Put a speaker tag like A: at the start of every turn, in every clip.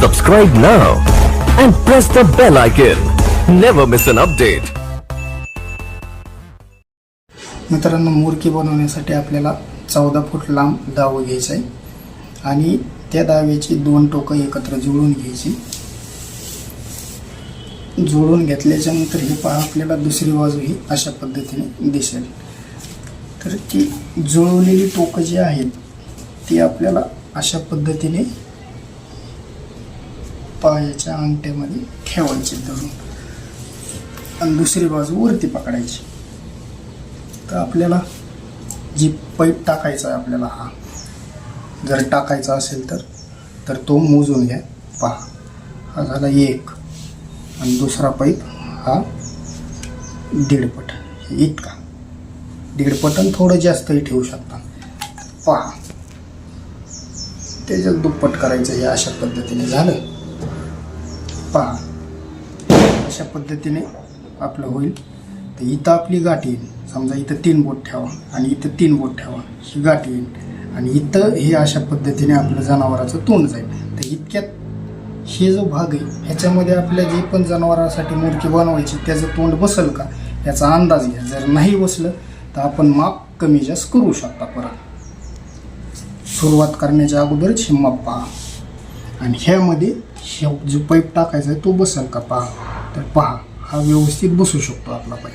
A: Subscribe now and press the bell icon. Never miss an update.
B: मित्रांनो मुरकी बनवण्यासाठी आपल्याला चौदा फूट लांब दाव घ्यायचा आहे आणि त्या दाव्याची दोन टोकं एकत्र जुळून घ्यायची जुळून घेतल्याच्या नंतर हे पहा आपल्याला दुसरी बाजू ही अशा पद्धतीने दिसेल तर ती जुळवलेली टोकं जी आहेत ती आपल्याला अशा पद्धतीने पायाच्या अंगठ्यामध्ये ठेवायचे धरून. आणि दुसरी बाजू वरती पकडायची. तर आपल्याला जी पाईप टाकायचा आहे आपल्याला हा जर टाकायचा असेल तर तर तो मोजून घ्या. पहा हा झाला एक. आणि दुसरा पाईप हा दीडपट इतका. दीडपट आणि थोडं जास्तही ठेवू शकता. पहा त्याच्यात दुप्पट करायचं हे अशा पद्धतीने झालं. पहा अशा पद्धतीने आपलं होईल. तर इथं आपली गाठ येईल. समजा इथं तीन बोट ठेवा आणि इथं तीन बोट ठेवा ही गाठ येईल. आणि इथं हे अशा पद्धतीने आपलं जनावराचं तोंड जाईल. तर इतक्यात हे जो भाग आहे ह्याच्यामध्ये आपल्या जे पण जनावरासाठी मुरकी बनवायची त्याचं तोंड बसल का? याचा अंदाज घ्या. जर नाही बसलं तर आपण माप कमी जास्त करू शकता परत. सुरुवात करण्याच्या अगोदरच हे माप पहा. आणि ह्यामध्ये शेव जो पाईप टाकायचा आहे तो बसेल का पहा. तर पहा हा व्यवस्थित बसू शकतो आपला पाईप.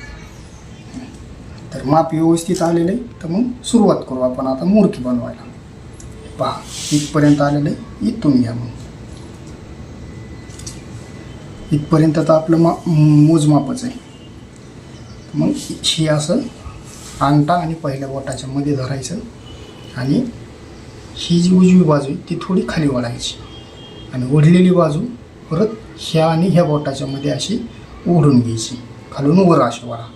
B: तर माप व्यवस्थित आलेलं आहे. तर मग सुरुवात करू आपण आता मूर्ती बनवायला. पहा इथपर्यंत आलेलं आहे. इथून घ्या मग. इथपर्यंत तर आपलं मा मोजमापच आहे. मग हे असं अंगठा आणि पहिल्या बोटाच्या मध्ये धरायचं. आणि ही जी उजवी बाजू आहे ती थोडी खाली वळायची आणि ओढलेली बाजू परत ह्या आणि ह्या बोटाच्या मध्ये अशी ओढून घ्यायची. खालून वर अशी वळा.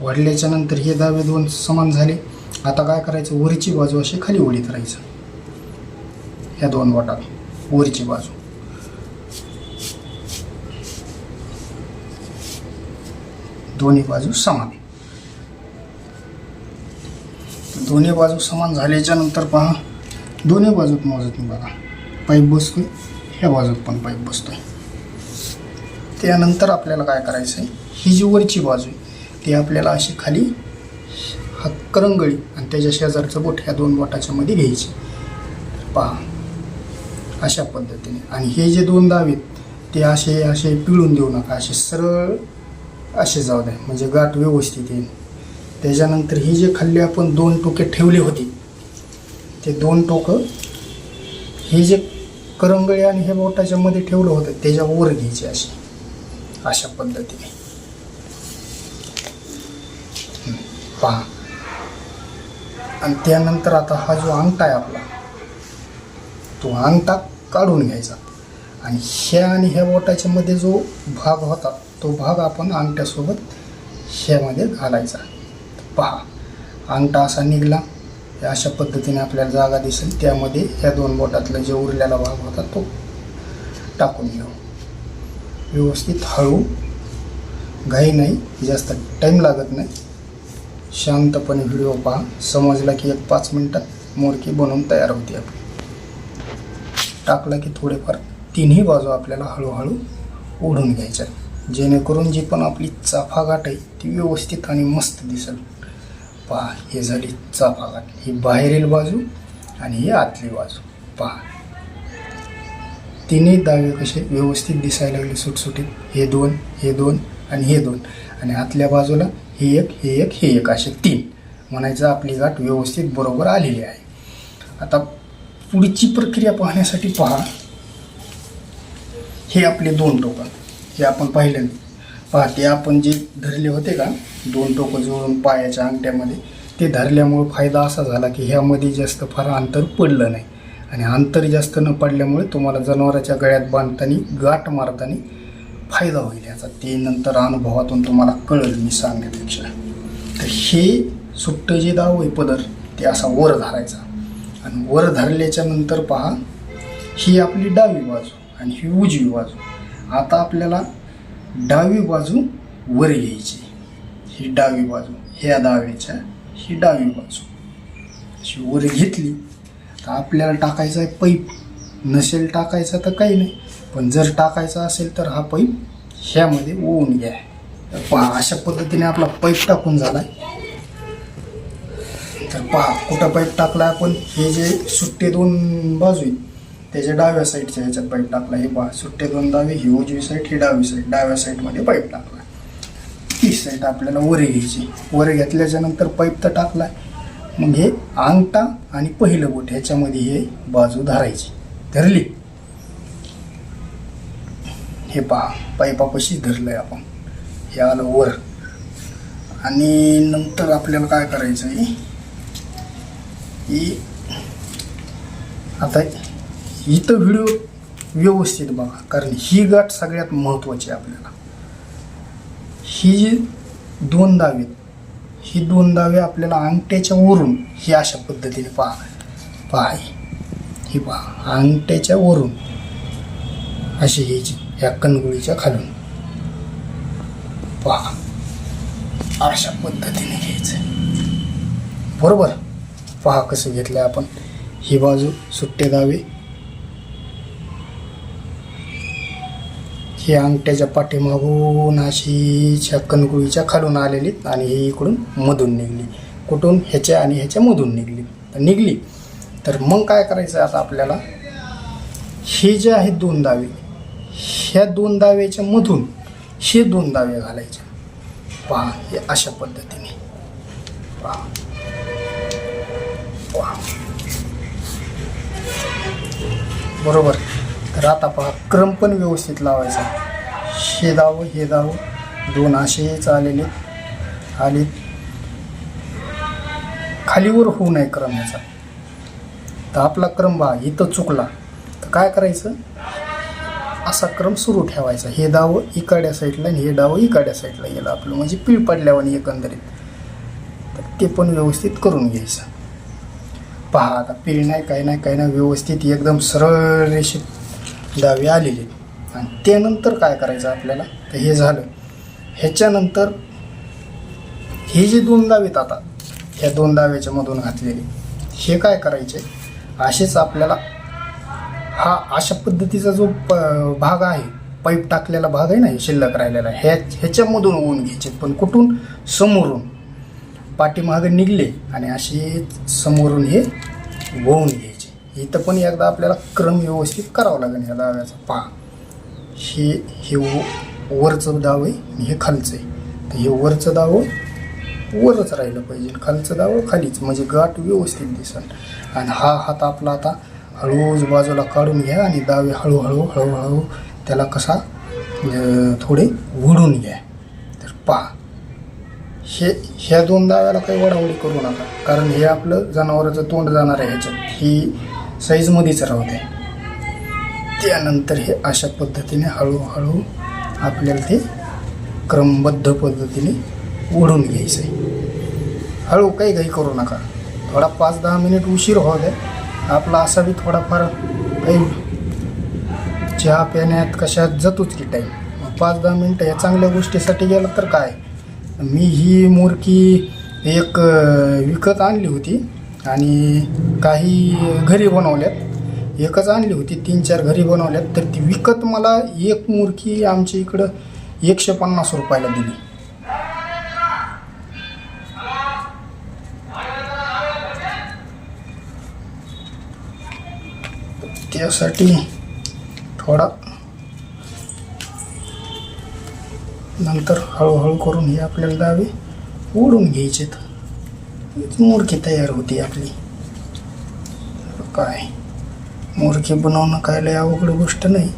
B: वाढल्याच्या नंतर हे दावे दोन समान झाले. आता काय करायचं? वरची बाजू अशी खाली ओढीत राहायचं. ह्या दोन बोटात वरची बाजू. दोन्ही बाजू समान. दोन्ही बाजू समान झाल्याच्यानंतर पहा. दोन्ही बाजूत मोजत मी बघा. पाईप बसतोय. ह्या बाजूत पण पाईप बसतो आहे त्यानंतर आपल्याला काय करायचं आहे ही जी वरची बाजू आहे ती आपल्याला अशी खाली हा करंगळी आणि त्याच्या शेजारचं बोट ह्या दोन बोटाच्या मध्ये घ्यायची. पहा अशा पद्धतीने. आणि हे जे दोन दावे आहेत ते असे असे पिळून देऊ नका. असे सरळ असे जाऊ द्या. म्हणजे गाठ व्यवस्थित येईल. त्याच्यानंतर ही जे खाल्ली आपण दोन टोके ठेवले होते ते दोन टोकं हे जे करंगळी आणि हे बोटाच्या मध्ये ठेवलं होतं. त्याच्यावर घ्यायची घ्यायचे असे अशा पद्धतीने. पहा. आणि त्यानंतर आता हा जो अंगठा आहे आपला तो अंगठा काढून घ्यायचा. आणि ह्या आणि ह्या बोटाच्या मध्ये जो भाग होता तो भाग आपण अंगठ्यासोबत ह्यामध्ये घालायचा. पहा. अंगठा असा निघला. अशा पद्धतीने आपल्याला जागा दिसेल. त्यामध्ये ह्या दोन बोटातला जे उरलेला भाग होता तो टाकून घेऊ. व्यवस्थित हळू. घाई नाही जास्त टाईम लागत नाही. शांतपणे व्हिडिओ पहा. समजला की एक पाच मिनटात मोरकी बनवून तयार होते आपली. टाकला की थोडेफार तिन्ही बाजू आपल्याला हळूहळू ओढून घ्यायच्या. जेणेकरून जी पण आपली चाफा गाठ आहे ती व्यवस्थित आणि मस्त दिसेल. पहा हे झाली चाफा ही बाहेरील बाजू आणि ही आतली बाजू. पहा तिन्ही दावे कसे व्यवस्थित दिसायला लागले सुटसुटीत. हे दोन हे दोन आणि हे दोन. आणि आतल्या बाजूला हे एक हे एक हे एक असे तीन. म्हणायचं आपली गाठ व्यवस्थित बरोबर आलेली आहे. आता पुढची प्रक्रिया पाहण्यासाठी पहा. हे आपले दोन टोकं हे आपण पाहिलं. पहा ते आपण जे धरले होते का दोन टोकं जोडून पायाच्या अंगठ्यामध्ये ते धरल्यामुळं फायदा असा झाला की ह्यामध्ये जास्त फार अंतर पडलं नाही. आणि अंतर जास्त न पडल्यामुळे तुम्हाला जनावराच्या गळ्यात बांधताना गाठ मारताना फायदा होईल याचा. ते नंतर अनुभवातून तुम्हाला कळेल मी सांगण्यापेक्षा. तर हे सुट्टं जे दाव आहे पदर ते असा वर धरायचा. आणि वर धरल्याच्या नंतर पहा ही आपली डावी बाजू आणि ही उजवी बाजू. आता आपल्याला डावी बाजू वर घ्यायची. ही डावी बाजू ह्या डावीच्या ही डावी बाजू. अशी वर घेतली तर आपल्याला टाकायचं आहे पाईप नसेल टाकायचा तर काही नाही पण जर टाकायचा असेल तर हा पैप ह्यामध्ये ओवून घ्या. तर पहा अशा पद्धतीने आपला पाईप टाकून झाला. तर पहा कुठं पाईप टाकला आपण? हे जे सुट्टे दोन बाजू आहेत त्याच्या डाव्या साईडच्या ह्याच्यात पाईप टाकला हे पहा सुट्टे दोन दावे ही उजवी साईड ही डावी साईड डाव्या साईडमध्ये पाईप टाकला. ती साईड आपल्याला वरे घ्यायची. वरे घेतल्याच्या नंतर पाईप तर टाकला. मग हे अंगठा आणि पहिलं बोट ह्याच्यामध्ये हे बाजू धरायची. धरली. हे पहा पाईपापाशी धरलंय आपण. हे आलं वर. आणि नंतर आपल्याला काय करायचं आहे आता इथं व्हिडिओ व्यवस्थित बघा कारण ही गाठ सगळ्यात महत्त्वाची आहे आपल्याला. ही जी दोन दावे ही दोन दावे आपल्याला अंगठ्याच्या वरून ही अशा पद्धतीने पहा पहा ही. ही पहा अंगठ्याच्या वरून अशी घ्यायची ह्या कणगुळीच्या खालून. पहा अशा पद्धतीने घ्यायचं. बरोबर? पहा कसं घेतलं आपण. ही बाजू सुट्टे दावे ही अंगठ्याच्या पाठीमागून अशी कणकुळीच्या खालून आलेली आणि ही इकडून मधून निघली. कुठून? ह्याच्या आणि ह्याच्या मधून निघली. तर निघली. तर मग काय करायचं आता आपल्याला? हे जे आहेत दोन दावे ह्या दोन दाव्याच्या मधून हे दोन दावे घालायचे. पहा हे अशा पद्धतीने. पहा. पहा. बरोबर? रात आपला पहा क्रम पण व्यवस्थित लावायचा. हे दाव हे दाव दोन असेच आलेले आले खालीवर होऊ नये क्रम याचा. तर आपला क्रम बा इथं चुकला. तर काय करायचं? असा क्रम सुरू ठेवायचा. हे डावं इकाड्या साईडला आणि हे डावं इकाड्या साईडला गेलं आपलं. म्हणजे पीळ पडल्यावर एकंदरीत. तर ते पण व्यवस्थित करून घ्यायचं. पहा आता पीळ नाही काही नाही काही नाही. व्यवस्थित एकदम सरळ रेषेत दावे आलेले. आणि त्यानंतर काय करायचं आपल्याला? तर हे झालं. ह्याच्यानंतर हे जे दोन दावेत आता ह्या दोन दाव्याच्या मधून घातलेले हे काय करायचे? असेच आपल्याला हा अशा पद्धतीचा जो प भाग आहे पाईप टाकलेला भाग आहे ना हे शिल्लक राहिलेला ह्या ह्याच्यामधून ओवून घ्यायचे. पण कुठून? समोरून. पाठीमागे निघले आणि असे समोरून हे वळून घ्यायचे. इथं पण एकदा आपल्याला क्रम व्यवस्थित करावा लागेल या दाव्याचा पहा हे हे वरचं दाव आहे आणि हे खालचं आहे. तर हे वरचं दाव वरच राहिलं पाहिजे. खालचं दाव खालीच म्हणजे गाठ व्यवस्थित दिसेल आणि हा हात आपला आता हळूच बाजूला काढून घ्या आणि दावे हळूहळू हळूहळू त्याला कसा थोडे वडून घ्या. तर पहा हे ह्या दोन दाव्याला काही वडावडी करू नका. कारण हे आपलं जनावराचं तोंड जाणार आहे ह्याच्यात. ही साईजमध्येच राहू दे त्यानंतर हे अशा पद्धतीने हळूहळू आपल्याला ते क्रमबद्ध पद्धतीने ओढून घ्यायचं आहे हळू काही काही करू नका. थोडा पाच दहा मिनिट उशीर होऊ द्या आपला असा बी थोडाफार काही चहा पिण्यात कशात जातोच की टाईम पाच दहा मिनटं या चांगल्या गोष्टीसाठी गेलं तर काय? मी ही मोरकी एक विकत आणली होती. आणि काही घरी बनवल्यात. एकच आणली होती तीन चार घरी बनवल्यात. तर ती विकत मला एक मुरकी आमच्या इकडं एकशे पन्नास रुपयाला दिली. त्यासाठी थोडा नंतर हळूहळू करून हे आपल्याला दावे ओढून घ्यायचेत. हीच तयार होती आपली. काय? मोरकी बनवणं काय लय अवघड गोष्ट नाही?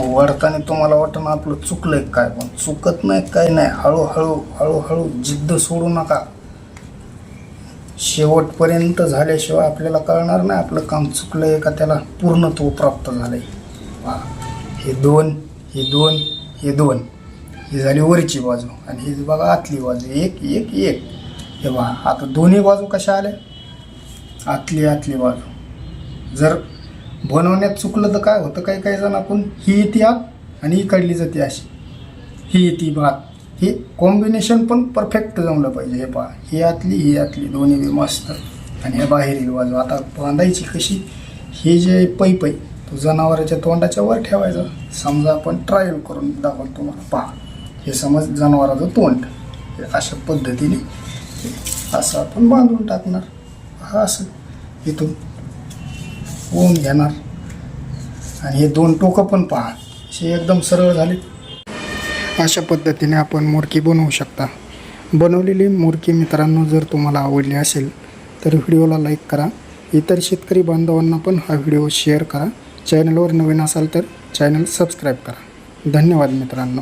B: वाढताना तुम्हाला वाटणं आपलं चुकलंय काय पण? चुकत नाही काय नाही. हळूहळू हळूहळू जिद्द सोडू नका. शेवटपर्यंत झाल्याशिवाय आपल्याला कळणार नाही आपलं काम चुकलंय का त्याला पूर्णत्व प्राप्त झालंय. आहे हे दोन हे दोन हे दोन. ही झाली वरची बाजू आणि ही बघा आतली बाजू. एक एक एक. हे पहा आता दोन्ही बाजू कशा आल्या? आतली आतली बाजू. जर बनवण्यात चुकलं तर काय होतं? काही काही जण आपण ही येते आत आणि ही काढली जाते अशी. ही येते भात हे कॉम्बिनेशन पण परफेक्ट जमलं पाहिजे. हे पहा. ही आतली ही आतली. दोन्ही बी मस्त. आणि हे बाहेरील बाजू. आता बांधायची कशी? हे जे पै पै तो जनावराच्या तोंडाच्या वर ठेवायचा. समजा आपण ट्रायल करून दाखवतो तुम्हाला. पहा. हे समज जनावराचं तोंड. हे अशा पद्धतीने असं आपण बांधून टाकणार. हा असं इथून ओम घेणार. आणि हे दोन टोकं पण पहा. असे एकदम सरळ झाले. अशा पद्धतीने आपण मोरकी बनवू शकता. बनवलेली मोरकी मित्रांनो जर तुम्हाला आवडली असेल तर व्हिडिओला लाईक करा. इतर शेतकरी बांधवांना पण हा व्हिडिओ शेअर करा. चॅनलवर नवीन असाल तर चॅनल सबस्क्राईब करा. धन्यवाद मित्रांनो.